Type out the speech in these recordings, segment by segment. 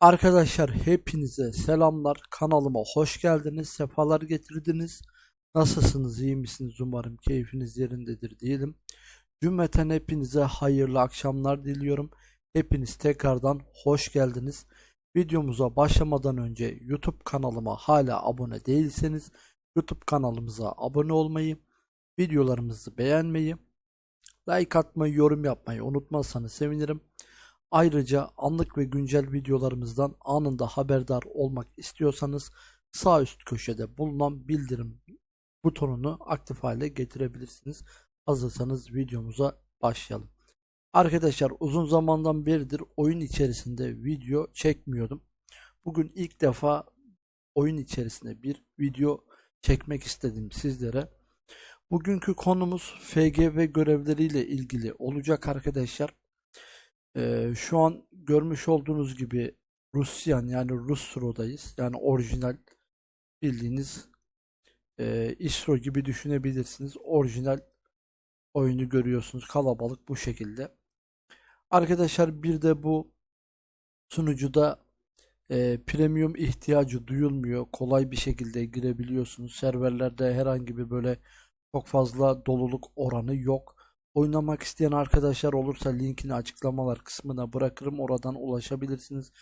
Arkadaşlar hepinize selamlar. Kanalıma hoş geldiniz. Sefalar getirdiniz. Nasılsınız? iyi misiniz? Umarım keyfiniz yerindedir diyelim. Cümleten hepinize hayırlı akşamlar diliyorum. Hepiniz tekrardan hoş geldiniz. Videomuza başlamadan önce YouTube kanalıma hala abone değilseniz YouTube kanalımıza abone olmayı, videolarımızı beğenmeyi, like atmayı, yorum yapmayı unutmazsanız sevinirim. Ayrıca anlık ve güncel videolarımızdan anında haberdar olmak istiyorsanız sağ üst köşede bulunan bildirim butonunu aktif hale getirebilirsiniz. Hazırsanız videomuza başlayalım. Arkadaşlar uzun zamandan beridir oyun içerisinde video çekmiyordum. Bugün ilk defa oyun içerisinde bir video çekmek istedim sizlere. Bugünkü konumuz FGV görevleriyle ilgili olacak arkadaşlar. Ee, şu an görmüş olduğunuz gibi Rusyan yani Rustro'dayız. Yani orijinal bildiğiniz e, İsro gibi düşünebilirsiniz. Orijinal oyunu görüyorsunuz. Kalabalık bu şekilde. Arkadaşlar bir de bu sunucuda e, premium ihtiyacı duyulmuyor. Kolay bir şekilde girebiliyorsunuz. Serverlerde herhangi bir böyle çok fazla doluluk oranı yok. Oynamak isteyen arkadaşlar olursa linkini açıklamalar kısmına bırakırım. Oradan ulaşabilirsiniz.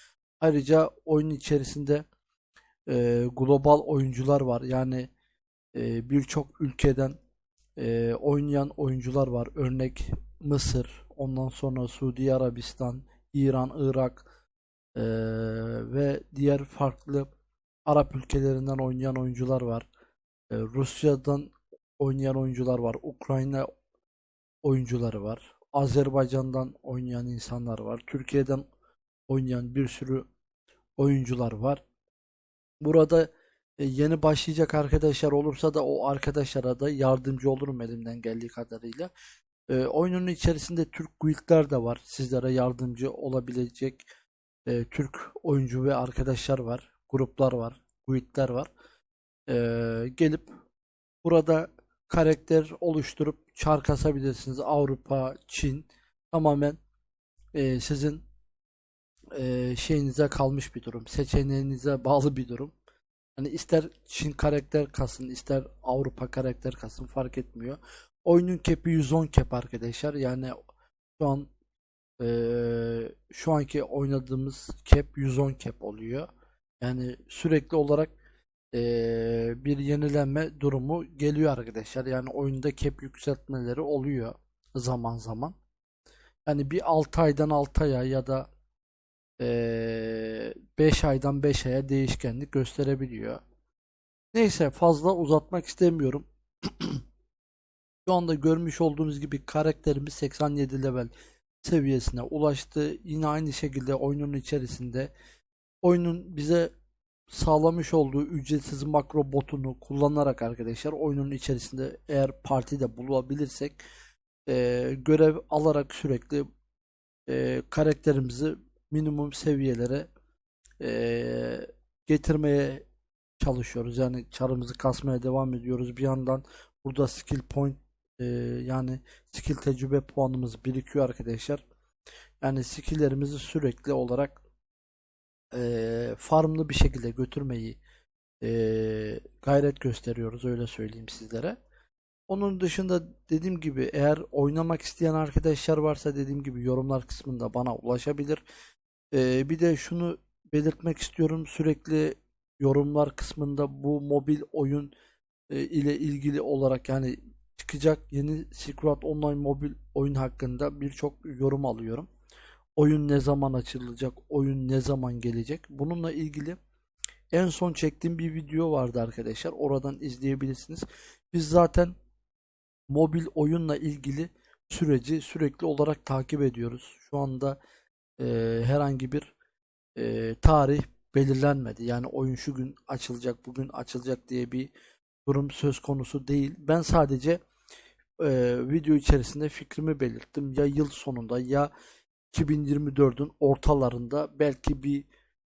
Ayrıca oyun içerisinde e, global oyuncular var. Yani e, birçok ülkeden e, oynayan oyuncular var. Örnek Mısır, ondan sonra Suudi Arabistan, İran, Irak e, ve diğer farklı Arap ülkelerinden oynayan oyuncular var. E, Rusya'dan oynayan oyuncular var. Ukrayna oyuncuları var. Azerbaycan'dan oynayan insanlar var. Türkiye'den oynayan bir sürü oyuncular var. Burada e, yeni başlayacak arkadaşlar olursa da o arkadaşlara da yardımcı olurum elimden geldiği kadarıyla. E, oyunun içerisinde Türk guildler de var. Sizlere yardımcı olabilecek e, Türk oyuncu ve arkadaşlar var. Gruplar var. Guildler var. E, gelip burada karakter oluşturup çar kasabilirsiniz. Avrupa, Çin tamamen e, sizin e, şeyinize kalmış bir durum. Seçeneğinize bağlı bir durum. Hani ister Çin karakter kasın, ister Avrupa karakter kasın fark etmiyor. Oyunun kepi 110 kep arkadaşlar. Yani şu an e, şu anki oynadığımız kep 110 kep oluyor. Yani sürekli olarak e, bir yenilenme durumu geliyor arkadaşlar. Yani oyunda cap yükseltmeleri oluyor zaman zaman. Yani bir 6 aydan 6 aya ya da e, 5 aydan 5 aya değişkenlik gösterebiliyor. Neyse fazla uzatmak istemiyorum. Şu anda görmüş olduğunuz gibi karakterimiz 87 level seviyesine ulaştı. Yine aynı şekilde oyunun içerisinde oyunun bize sağlamış olduğu ücretsiz makro botunu kullanarak arkadaşlar oyunun içerisinde eğer partide bulabilirsek e, görev alarak sürekli e, karakterimizi minimum seviyelere e, getirmeye çalışıyoruz. Yani çarımızı kasmaya devam ediyoruz. Bir yandan burada skill point e, yani skill tecrübe puanımız birikiyor arkadaşlar. Yani skilllerimizi sürekli olarak e, farmlı bir şekilde götürmeyi e, gayret gösteriyoruz öyle söyleyeyim sizlere. Onun dışında dediğim gibi eğer oynamak isteyen arkadaşlar varsa dediğim gibi yorumlar kısmında bana ulaşabilir. E, bir de şunu belirtmek istiyorum sürekli yorumlar kısmında bu mobil oyun e, ile ilgili olarak yani çıkacak yeni Silk Online mobil oyun hakkında birçok yorum alıyorum oyun ne zaman açılacak, oyun ne zaman gelecek. Bununla ilgili en son çektiğim bir video vardı arkadaşlar. Oradan izleyebilirsiniz. Biz zaten mobil oyunla ilgili süreci sürekli olarak takip ediyoruz. Şu anda e, herhangi bir e, tarih belirlenmedi. Yani oyun şu gün açılacak, bugün açılacak diye bir durum söz konusu değil. Ben sadece e, video içerisinde fikrimi belirttim. Ya yıl sonunda ya 2024'ün ortalarında belki bir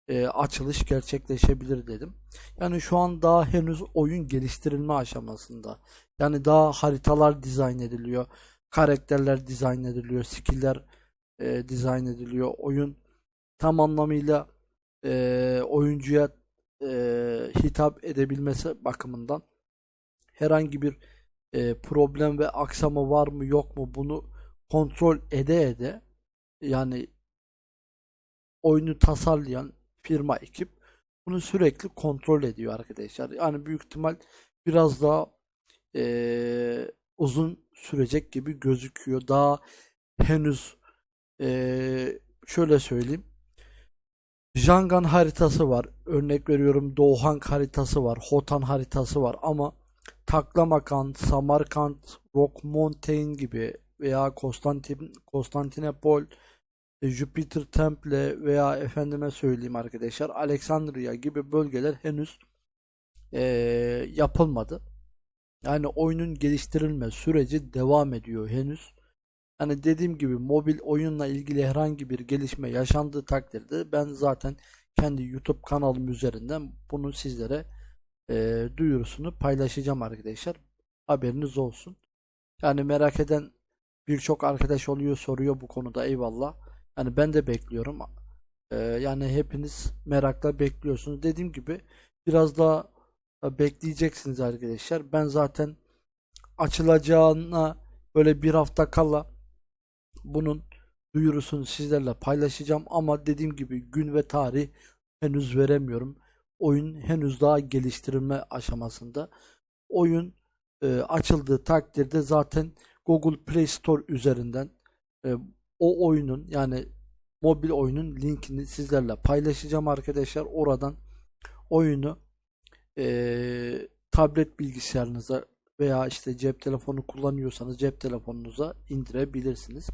e, açılış gerçekleşebilir dedim. Yani şu an daha henüz oyun geliştirilme aşamasında. Yani daha haritalar dizayn ediliyor. Karakterler dizayn ediliyor. Skill'ler e, dizayn ediliyor. Oyun tam anlamıyla e, oyuncuya e, hitap edebilmesi bakımından herhangi bir e, problem ve aksama var mı yok mu bunu kontrol ede ede yani oyunu tasarlayan firma ekip bunu sürekli kontrol ediyor arkadaşlar. Yani büyük ihtimal biraz daha e, uzun sürecek gibi gözüküyor. Daha henüz e, şöyle söyleyeyim. Jangan haritası var. Örnek veriyorum Doğan haritası var. Hotan haritası var ama Taklamakan, Samarkand, Rock Mountain gibi veya Konstantin, Konstantinopol, Jupiter Temple veya efendime söyleyeyim arkadaşlar Alexandria gibi bölgeler henüz e, yapılmadı. Yani oyunun geliştirilme süreci devam ediyor henüz. Hani dediğim gibi mobil oyunla ilgili herhangi bir gelişme yaşandığı takdirde ben zaten kendi YouTube kanalım üzerinden bunu sizlere e, duyurusunu paylaşacağım arkadaşlar. Haberiniz olsun. Yani merak eden birçok arkadaş oluyor soruyor bu konuda eyvallah. Yani ben de bekliyorum. E, yani hepiniz merakla bekliyorsunuz. Dediğim gibi biraz daha bekleyeceksiniz arkadaşlar. Ben zaten açılacağına böyle bir hafta kala bunun duyurusunu sizlerle paylaşacağım ama dediğim gibi gün ve tarih henüz veremiyorum. Oyun henüz daha geliştirilme aşamasında. Oyun e, açıldığı takdirde zaten Google Play Store üzerinden e, o oyunun yani mobil oyunun linkini sizlerle paylaşacağım arkadaşlar. Oradan oyunu e, tablet bilgisayarınıza veya işte cep telefonu kullanıyorsanız cep telefonunuza indirebilirsiniz.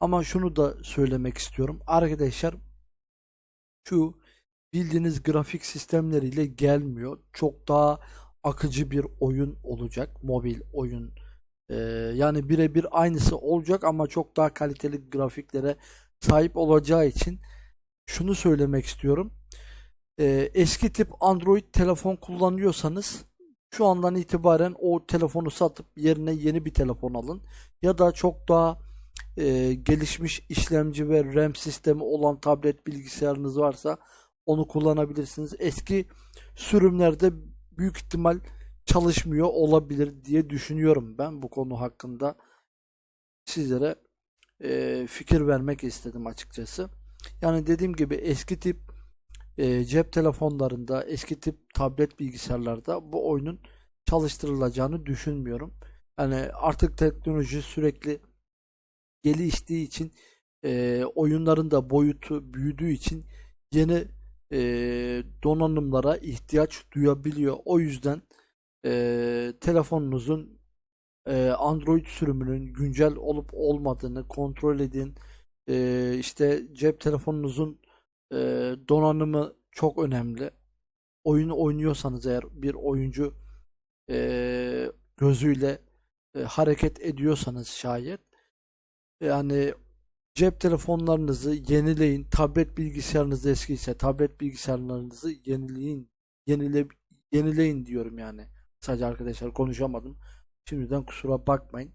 Ama şunu da söylemek istiyorum. Arkadaşlar şu bildiğiniz grafik sistemleriyle gelmiyor. Çok daha akıcı bir oyun olacak. Mobil oyun. Ee, yani birebir aynısı olacak ama çok daha kaliteli grafiklere sahip olacağı için şunu söylemek istiyorum. Ee, eski tip Android telefon kullanıyorsanız şu andan itibaren o telefonu satıp yerine yeni bir telefon alın. Ya da çok daha e, gelişmiş işlemci ve RAM sistemi olan tablet bilgisayarınız varsa onu kullanabilirsiniz. Eski sürümlerde büyük ihtimal çalışmıyor olabilir diye düşünüyorum ben bu konu hakkında sizlere e, fikir vermek istedim açıkçası. Yani dediğim gibi eski tip e, cep telefonlarında, eski tip tablet bilgisayarlarda bu oyunun çalıştırılacağını düşünmüyorum. Yani artık teknoloji sürekli geliştiği için e, oyunların da boyutu büyüdüğü için yeni e, donanımlara ihtiyaç duyabiliyor. O yüzden e, telefonunuzun e, Android sürümünün güncel olup olmadığını kontrol edin. E, işte cep telefonunuzun e, donanımı çok önemli. Oyunu oynuyorsanız eğer bir oyuncu e, gözüyle e, hareket ediyorsanız şayet yani cep telefonlarınızı yenileyin. Tablet bilgisayarınız eskiyse tablet bilgisayarlarınızı yenileyin. Yenile, yenileyin diyorum yani. Sadece arkadaşlar konuşamadım. Şimdiden kusura bakmayın.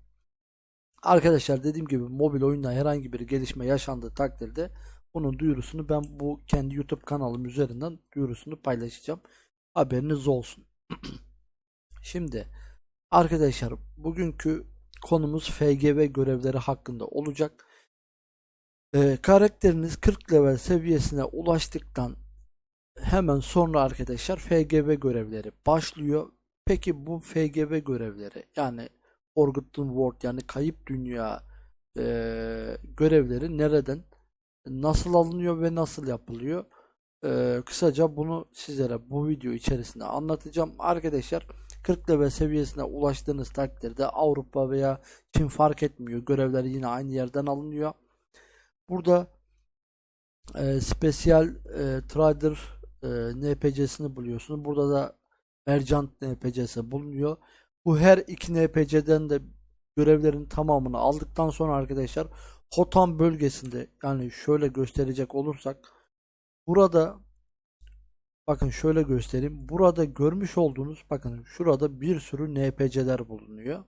Arkadaşlar dediğim gibi mobil oyunda herhangi bir gelişme yaşandığı takdirde bunun duyurusunu ben bu kendi YouTube kanalım üzerinden duyurusunu paylaşacağım. Haberiniz olsun. Şimdi arkadaşlar bugünkü konumuz FGV görevleri hakkında olacak. Ee, karakteriniz 40 level seviyesine ulaştıktan hemen sonra arkadaşlar FGV görevleri başlıyor. Peki bu FGV görevleri yani Forgotten World yani kayıp dünya e, görevleri nereden nasıl alınıyor ve nasıl yapılıyor? E, kısaca bunu sizlere bu video içerisinde anlatacağım. Arkadaşlar 40 level seviyesine ulaştığınız takdirde Avrupa veya Çin fark etmiyor. Görevler yine aynı yerden alınıyor. Burada e, Special e, Trader e, NPC'sini buluyorsunuz. Burada da Merchant NPC'si bulunuyor. Bu her iki NPC'den de görevlerin tamamını aldıktan sonra arkadaşlar Hotan bölgesinde yani şöyle gösterecek olursak burada bakın şöyle göstereyim. Burada görmüş olduğunuz bakın şurada bir sürü NPC'ler bulunuyor.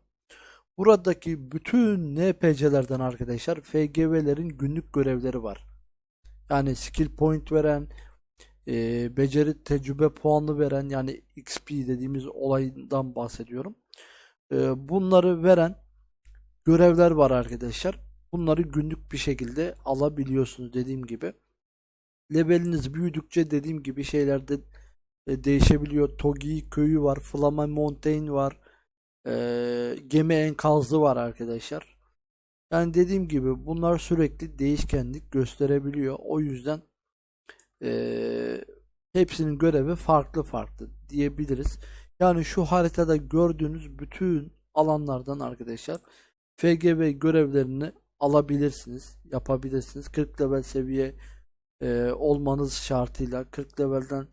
Buradaki bütün NPC'lerden arkadaşlar FGV'lerin günlük görevleri var. Yani skill point veren, e, beceri tecrübe puanı veren yani XP dediğimiz olaydan bahsediyorum. E, bunları veren görevler var arkadaşlar. Bunları günlük bir şekilde alabiliyorsunuz dediğim gibi. Leveliniz büyüdükçe dediğim gibi şeyler de e, değişebiliyor. Togi köyü var, Flama Mountain var, e, gemi enkazı var arkadaşlar. Yani dediğim gibi bunlar sürekli değişkenlik gösterebiliyor. O yüzden e, hepsinin görevi farklı farklı diyebiliriz. Yani şu haritada gördüğünüz bütün alanlardan arkadaşlar FGV görevlerini alabilirsiniz, yapabilirsiniz. 40 level seviye e, olmanız şartıyla 40 levelden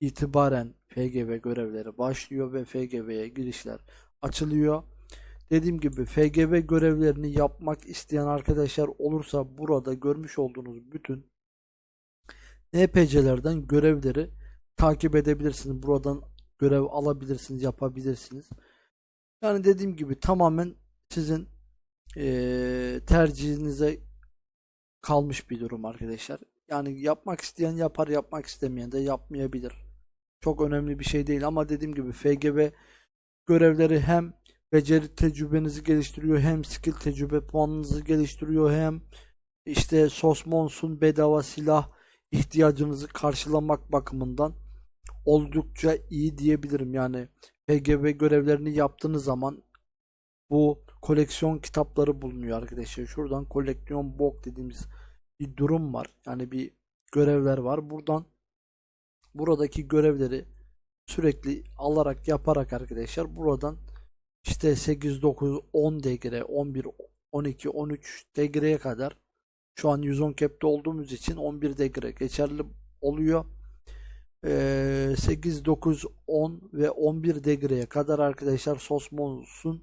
itibaren FGV görevleri başlıyor ve FGV'ye girişler açılıyor. Dediğim gibi FGV görevlerini yapmak isteyen arkadaşlar olursa burada görmüş olduğunuz bütün NPC'lerden görevleri takip edebilirsiniz. Buradan görev alabilirsiniz, yapabilirsiniz. Yani dediğim gibi tamamen sizin eee, tercihinize kalmış bir durum arkadaşlar. Yani yapmak isteyen yapar, yapmak istemeyen de yapmayabilir. Çok önemli bir şey değil ama dediğim gibi FGV görevleri hem beceri tecrübenizi geliştiriyor hem skill tecrübe puanınızı geliştiriyor hem işte Sosmons'un bedava silah ihtiyacınızı karşılamak bakımından oldukça iyi diyebilirim. Yani PGV görevlerini yaptığınız zaman bu koleksiyon kitapları bulunuyor arkadaşlar. Şuradan koleksiyon box dediğimiz bir durum var. Yani bir görevler var. Buradan buradaki görevleri sürekli alarak yaparak arkadaşlar buradan işte 8, 9, 10 degre, 11, 12, 13 degreye kadar şu an 110 cap'te olduğumuz için 11 degre geçerli oluyor. Ee, 8, 9, 10 ve 11 degreye kadar arkadaşlar Sosmos'un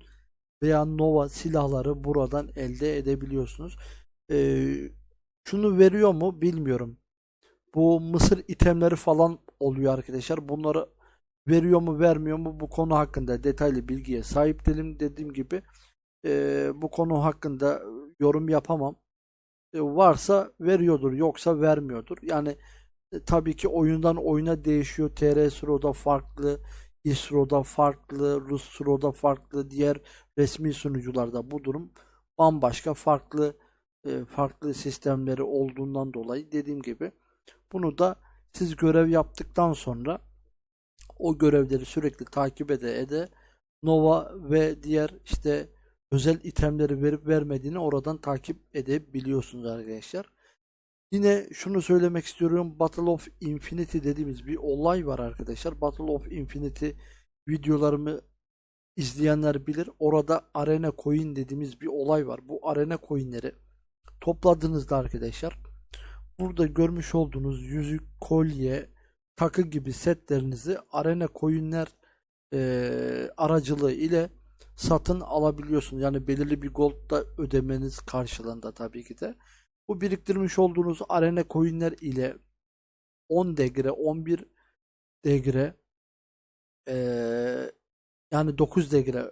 veya Nova silahları buradan elde edebiliyorsunuz. Ee, şunu veriyor mu bilmiyorum. Bu mısır itemleri falan oluyor arkadaşlar. Bunları veriyor mu vermiyor mu bu konu hakkında detaylı bilgiye sahip değilim. Dediğim gibi e, bu konu hakkında yorum yapamam. E, varsa veriyordur yoksa vermiyordur. Yani e, tabii ki oyundan oyuna değişiyor. TR Sro'da farklı, İSRO'da farklı, Rus Sro'da farklı, diğer resmi sunucularda bu durum bambaşka farklı e, farklı sistemleri olduğundan dolayı dediğim gibi bunu da siz görev yaptıktan sonra o görevleri sürekli takip ede ede Nova ve diğer işte özel itemleri verip vermediğini oradan takip edebiliyorsunuz arkadaşlar. Yine şunu söylemek istiyorum. Battle of Infinity dediğimiz bir olay var arkadaşlar. Battle of Infinity videolarımı izleyenler bilir. Orada arena coin dediğimiz bir olay var. Bu arena coinleri topladığınızda arkadaşlar burada görmüş olduğunuz yüzük, kolye, takı gibi setlerinizi arena coinler e, aracılığı ile satın alabiliyorsunuz. Yani belirli bir gold da ödemeniz karşılığında tabii ki de. Bu biriktirmiş olduğunuz arena coinler ile 10 degre, 11 degre e, yani 9 degre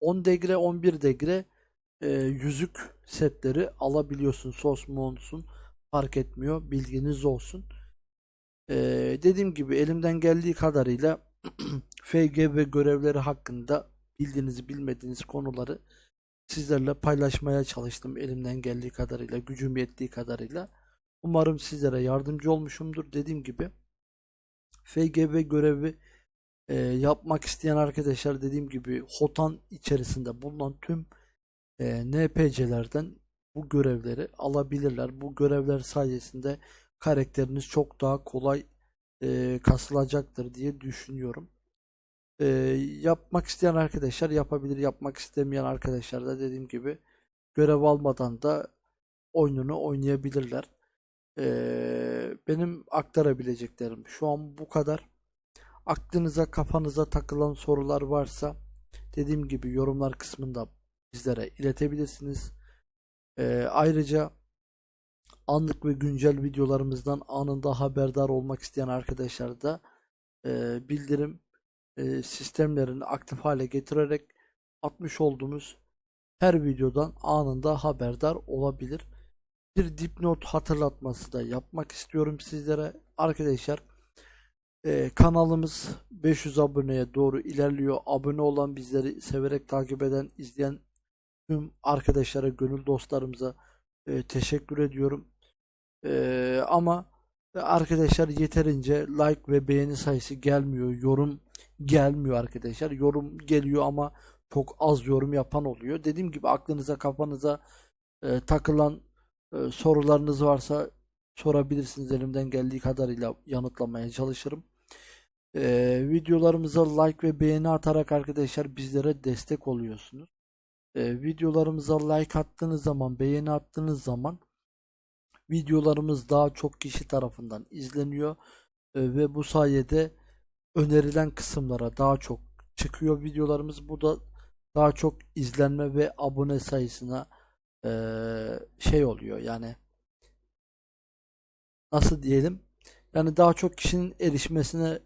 10 degre, 11 degre e, yüzük setleri alabiliyorsun. Sosmons'un fark etmiyor. Bilginiz olsun. E, dediğim gibi elimden geldiği kadarıyla FGV görevleri hakkında bildiğiniz bilmediğiniz konuları sizlerle paylaşmaya çalıştım elimden geldiği kadarıyla, gücüm yettiği kadarıyla. Umarım sizlere yardımcı olmuşumdur. Dediğim gibi FGV görevi e, yapmak isteyen arkadaşlar dediğim gibi HOTAN içerisinde bulunan tüm e, NPC'lerden bu görevleri alabilirler. Bu görevler sayesinde karakteriniz çok daha kolay e, kasılacaktır diye düşünüyorum. E, yapmak isteyen arkadaşlar yapabilir. Yapmak istemeyen arkadaşlar da dediğim gibi görev almadan da oyununu oynayabilirler. E, benim aktarabileceklerim şu an bu kadar. Aklınıza kafanıza takılan sorular varsa dediğim gibi yorumlar kısmında bizlere iletebilirsiniz. E, ayrıca anlık ve güncel videolarımızdan anında haberdar olmak isteyen arkadaşlar da e, bildirim e, sistemlerini aktif hale getirerek atmış olduğumuz her videodan anında haberdar olabilir. bir dipnot hatırlatması da yapmak istiyorum sizlere. Arkadaşlar e, kanalımız 500 aboneye doğru ilerliyor. Abone olan bizleri severek takip eden, izleyen tüm arkadaşlara, gönül dostlarımıza e, teşekkür ediyorum. E, ama arkadaşlar yeterince like ve beğeni sayısı gelmiyor. Yorum gelmiyor arkadaşlar. Yorum geliyor ama çok az yorum yapan oluyor. Dediğim gibi aklınıza kafanıza e, takılan e, sorularınız varsa sorabilirsiniz. Elimden geldiği kadarıyla yanıtlamaya çalışırım. E, videolarımıza like ve beğeni atarak arkadaşlar bizlere destek oluyorsunuz. E, videolarımıza like attığınız zaman, beğeni attığınız zaman videolarımız daha çok kişi tarafından izleniyor E, ve bu sayede önerilen kısımlara daha çok çıkıyor videolarımız. Bu da daha çok izlenme ve abone sayısına eee, şey oluyor yani nasıl diyelim yani daha çok kişinin erişmesine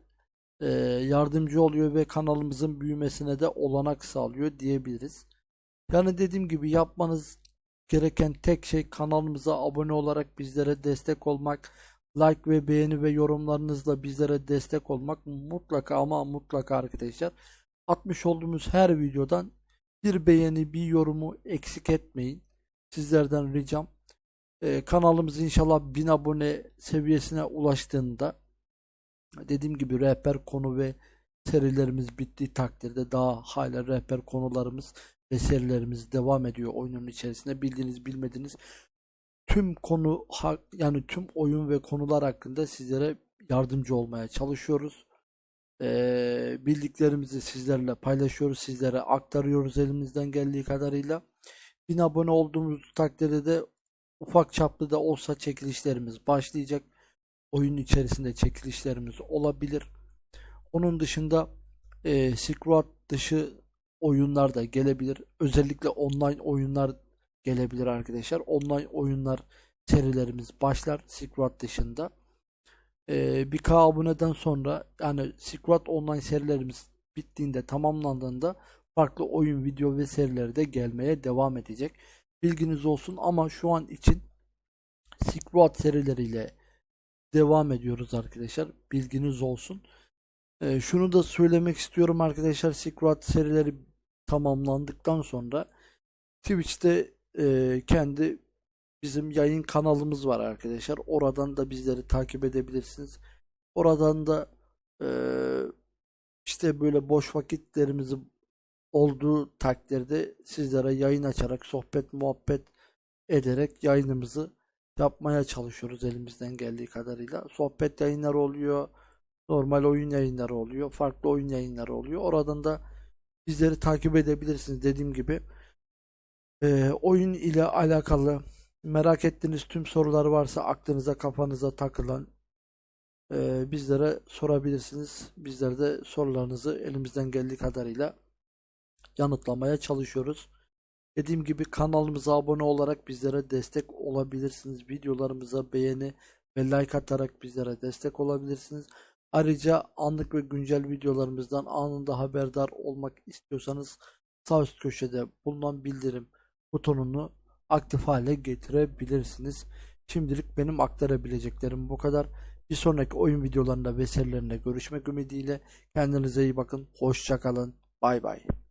eee, yardımcı oluyor ve kanalımızın büyümesine de olanak sağlıyor diyebiliriz. Yani dediğim gibi yapmanız gereken tek şey kanalımıza abone olarak bizlere destek olmak, like ve beğeni ve yorumlarınızla bizlere destek olmak mutlaka ama mutlaka arkadaşlar atmış olduğumuz her videodan bir beğeni, bir yorumu eksik etmeyin. Sizlerden ricam. Ee, kanalımız inşallah 1000 abone seviyesine ulaştığında dediğim gibi rehber konu ve serilerimiz bittiği takdirde daha hala rehber konularımız ve devam ediyor oyunun içerisinde. Bildiğiniz bilmediğiniz tüm konu yani tüm oyun ve konular hakkında sizlere yardımcı olmaya çalışıyoruz. Ee, bildiklerimizi sizlerle paylaşıyoruz, sizlere aktarıyoruz elimizden geldiği kadarıyla. 1000 abone olduğumuz takdirde de ufak çaplı da olsa çekilişlerimiz başlayacak. Oyun içerisinde çekilişlerimiz olabilir. Onun dışında e, Silk dışı oyunlar da gelebilir. Özellikle online oyunlar gelebilir arkadaşlar. Online oyunlar serilerimiz başlar Road dışında. Ee, bir K aboneden sonra yani Road online serilerimiz bittiğinde tamamlandığında farklı oyun video ve serileri de gelmeye devam edecek. Bilginiz olsun ama şu an için Road serileriyle devam ediyoruz arkadaşlar. Bilginiz olsun. Ee, şunu da söylemek istiyorum arkadaşlar. Road serileri tamamlandıktan sonra Twitch'te e, kendi bizim yayın kanalımız var arkadaşlar. Oradan da bizleri takip edebilirsiniz. Oradan da e, işte böyle boş vakitlerimizi olduğu takdirde sizlere yayın açarak sohbet muhabbet ederek yayınımızı yapmaya çalışıyoruz elimizden geldiği kadarıyla. Sohbet yayınları oluyor. Normal oyun yayınları oluyor. Farklı oyun yayınları oluyor. Oradan da bizleri takip edebilirsiniz dediğim gibi. Ee, oyun ile alakalı merak ettiğiniz tüm sorular varsa aklınıza kafanıza takılan e, bizlere sorabilirsiniz. Bizler de sorularınızı elimizden geldiği kadarıyla yanıtlamaya çalışıyoruz. Dediğim gibi kanalımıza abone olarak bizlere destek olabilirsiniz. Videolarımıza beğeni ve like atarak bizlere destek olabilirsiniz. Ayrıca anlık ve güncel videolarımızdan anında haberdar olmak istiyorsanız sağ üst köşede bulunan bildirim butonunu aktif hale getirebilirsiniz. Şimdilik benim aktarabileceklerim bu kadar. Bir sonraki oyun videolarında ve serilerinde görüşmek ümidiyle kendinize iyi bakın. Hoşçakalın. Bay bay.